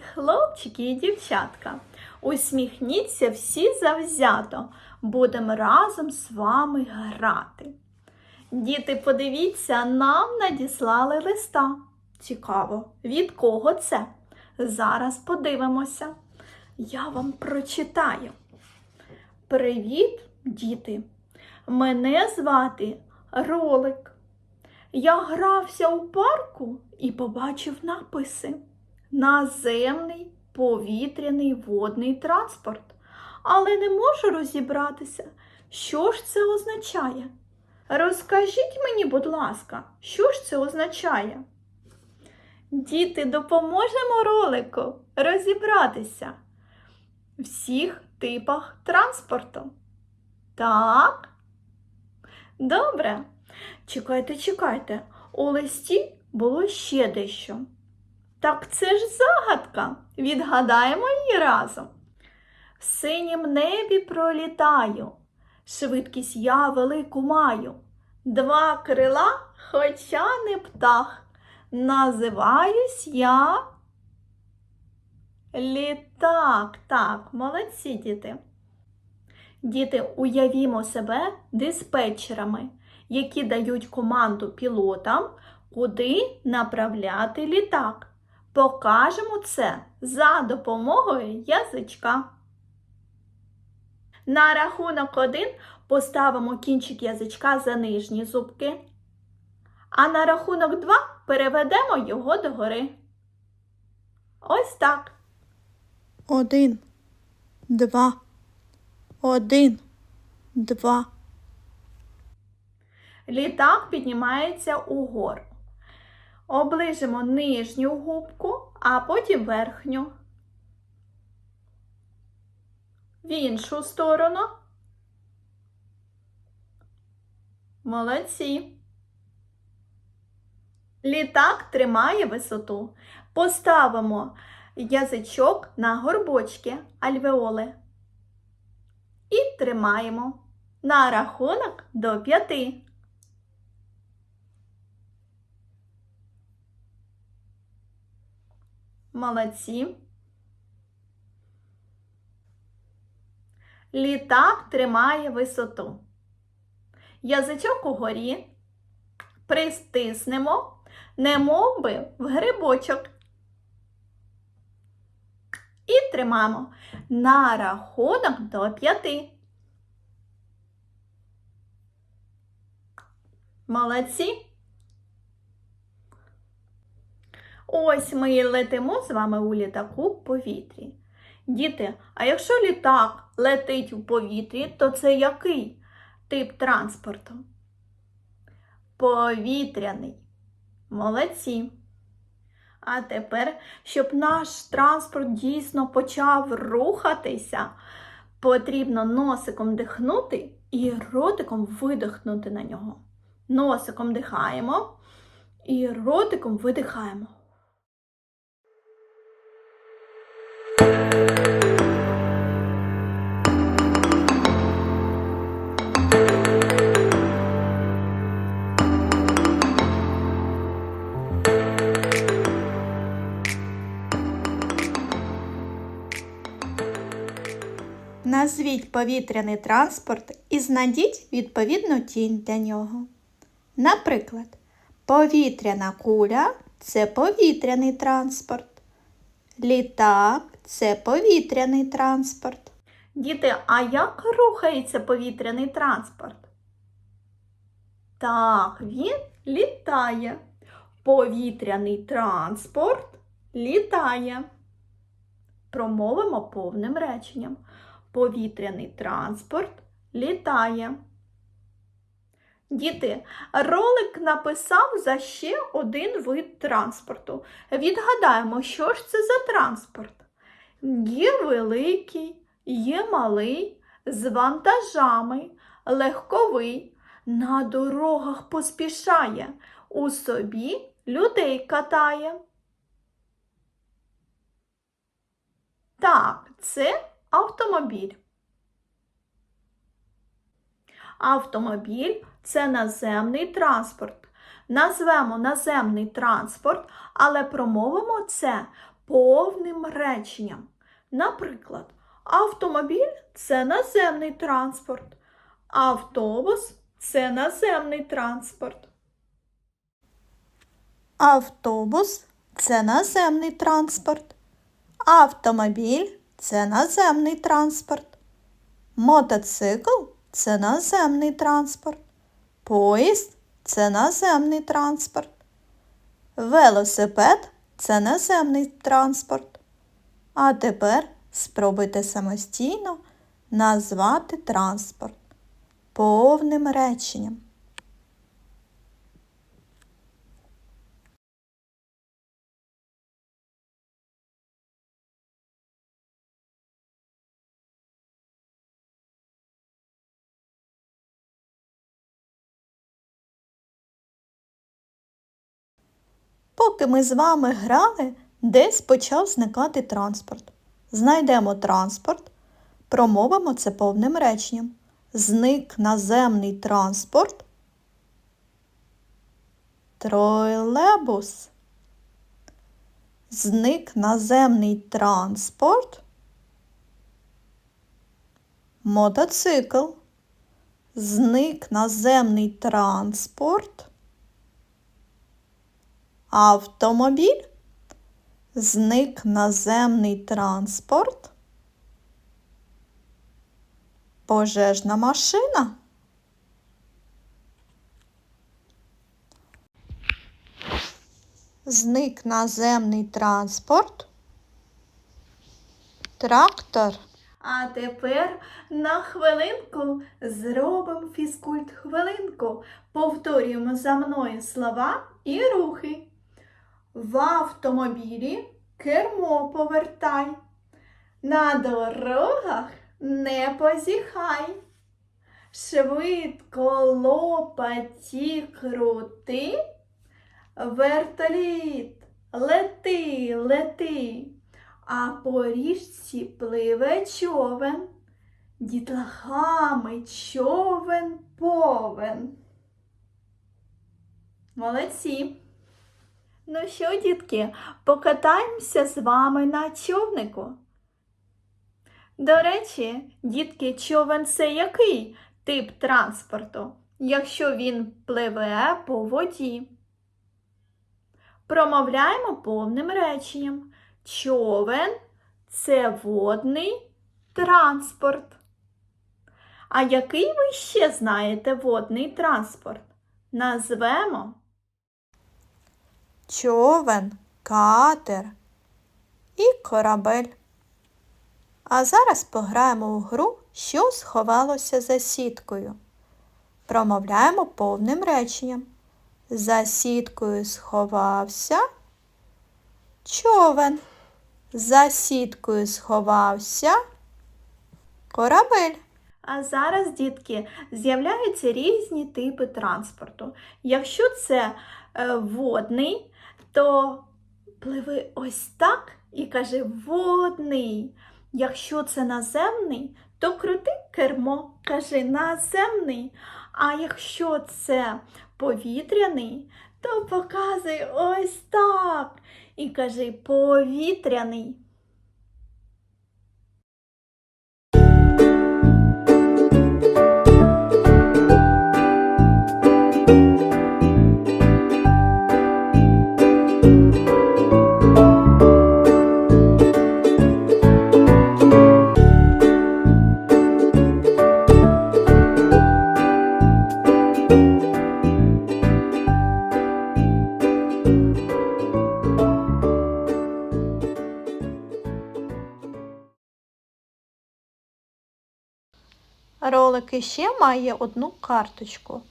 хлопчики і дівчатка. Усміхніться всі завзято. Будемо разом з вами грати. Діти, подивіться, нам надіслали листа. Цікаво, від кого це? Зараз подивимося. Я вам прочитаю. Привіт, діти! Мене звати Ролик. Я грався у парку і побачив написи: Наземний повітряний водний транспорт. Але не можу розібратися, що ж це означає. Розкажіть мені, будь ласка, що ж це означає? Діти, допоможемо ролику розібратися в всіх типах транспорту. Так. Добре. Чекайте, чекайте. У листі було ще дещо. Так це ж загадка. Відгадаємо її разом. В синім небі пролітаю, швидкість я велику маю. Два крила, хоча не птах. Називаюсь я літак. Так, молодці діти. Діти, уявімо себе диспетчерами, які дають команду пілотам, куди направляти літак. Покажемо це за допомогою язичка. На рахунок один поставимо кінчик язичка за нижні зубки, а на рахунок два переведемо його догори. Ось так. Один, два, один, два. Літак піднімається угору. Оближимо нижню губку, а потім верхню. В іншу сторону. Молодці. Літак тримає висоту. Поставимо язичок на горбочки альвеоли. І тримаємо на рахунок до п'яти. Молодці. Літак тримає висоту. Язичок угорі. Пристиснемо, немов би в грибочок. І тримаємо на рахунок до п'яти. Молодці. Ось ми і летимо з вами у літаку в повітрі. Діти, а якщо літак летить у повітрі, то це який тип транспорту? Повітряний. Молодці. А тепер, щоб наш транспорт дійсно почав рухатися, потрібно носиком дихнути і ротиком видихнути на нього. Носиком дихаємо і ротиком видихаємо. Назвіть повітряний транспорт і знайдіть відповідну тінь для нього. Наприклад, повітряна куля це повітряний транспорт. Літак це повітряний транспорт. Діти, а як рухається повітряний транспорт? Так, він літає. Повітряний транспорт літає. Промовимо повним реченням. Повітряний транспорт літає. Діти, ролик написав за ще один вид транспорту. Відгадаємо, що ж це за транспорт? Є великий, є малий, з вантажами, легковий, на дорогах поспішає, у собі людей катає. Так, це автомобіль. Автомобіль це наземний транспорт. Назвемо наземний транспорт, але промовимо це повним реченням. Наприклад, автомобіль це наземний транспорт, автобус це наземний транспорт. Автобус це наземний транспорт. Автомобіль це наземний транспорт. Мотоцикл це наземний транспорт. Поїзд це наземний транспорт. Велосипед це наземний транспорт. А тепер спробуйте самостійно назвати транспорт повним реченням. Поки ми з вами грали, десь почав зникати транспорт. Знайдемо транспорт, промовимо це повним реченням. Зник наземний транспорт. Тролейбус. Зник наземний транспорт. Мотоцикл. Зник наземний транспорт. Автомобіль. Зник наземний транспорт. Пожежна машина. Зник наземний транспорт. Трактор. А тепер на хвилинку зробимо фізкульт хвилинку. Повторюємо за мною слова і рухи. В автомобілі кермо повертай. На дорогах не позіхай. Швидко лопаті крути. Вертоліт, лети, лети. А по річці пливе човен, дітлахами човен повен. Молодці. Ну що, дітки, покатаємося з вами на човнику. До речі, дітки, човен це який тип транспорту, якщо він пливе по воді? Промовляємо повним реченням. Човен це водний транспорт. А який ви ще знаєте водний транспорт? Назвемо човен, катер і корабель. А зараз пограємо у гру, що сховалося за сіткою. Промовляємо повним реченням. За сіткою сховався човен. За сіткою сховався корабель. А зараз, дітки, з'являються різні типи транспорту. Якщо це е, водний, то пливи ось так і каже водний. Якщо це наземний, то крути кермо, кажи наземний. А якщо це повітряний, то показуй ось так і кажи повітряний. Ролик іще має одну карточку,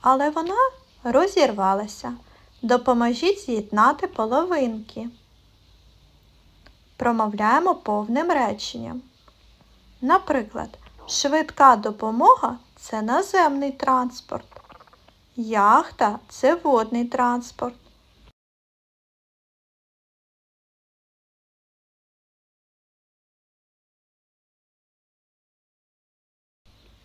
але вона розірвалася. Допоможіть з'єднати половинки. Промовляємо повним реченням. Наприклад, швидка допомога це наземний транспорт. Яхта це водний транспорт.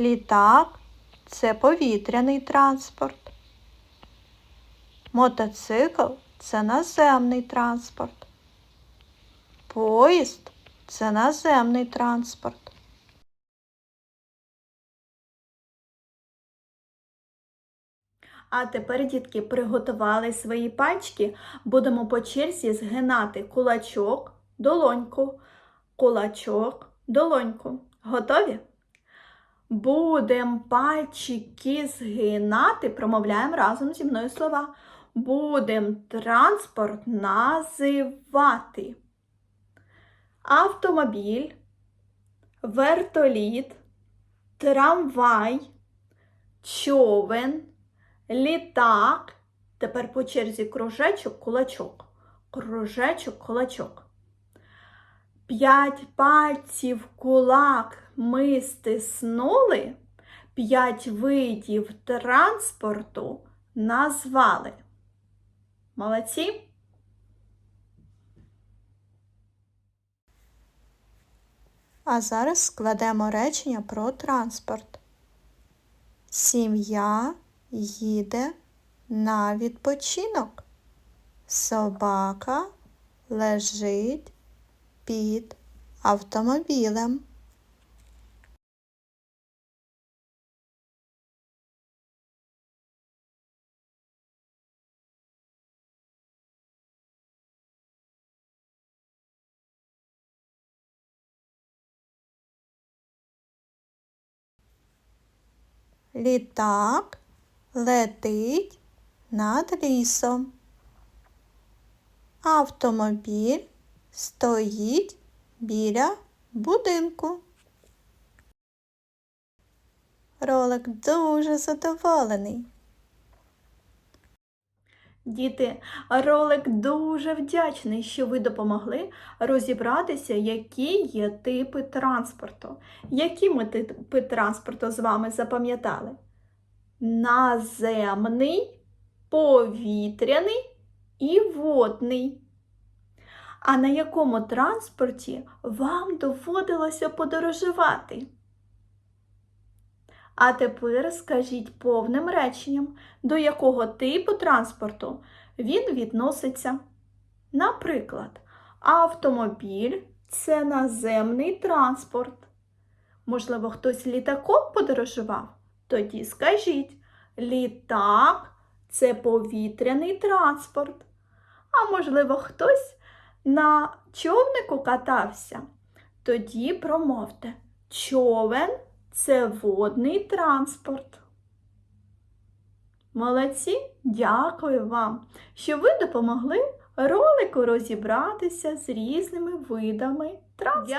Літак це повітряний транспорт. Мотоцикл це наземний транспорт. Поїзд це наземний транспорт. А тепер, дітки, приготували свої пальчики. Будемо по черзі згинати кулачок, долоньку, кулачок, долоньку. Готові? Будем пальчики згинати, промовляємо разом зі мною слова. Будем транспорт називати. Автомобіль, вертоліт, трамвай, човен, літак. Тепер по черзі кружечок, кулачок. Кружечок, кулачок. П'ять пальців кулак ми стиснули, п'ять видів транспорту назвали. Молодці? А зараз складемо речення про транспорт. Сім'я їде на відпочинок. Собака лежить під автомобілем. Літак летить над лісом. Автомобіль стоїть біля будинку. Ролик дуже задоволений. Діти, ролик дуже вдячний, що ви допомогли розібратися, які є типи транспорту. Які ми типи транспорту з вами запам'ятали? Наземний, повітряний і водний. А на якому транспорті вам доводилося подорожувати? А тепер скажіть повним реченням, до якого типу транспорту він відноситься. Наприклад, автомобіль це наземний транспорт. Можливо, хтось літаком подорожував? Тоді скажіть, літак це повітряний транспорт. А можливо, хтось на човнику катався? Тоді промовте човен це водний транспорт. Молодці, дякую вам, що ви допомогли ролику розібратися з різними видами транспорту.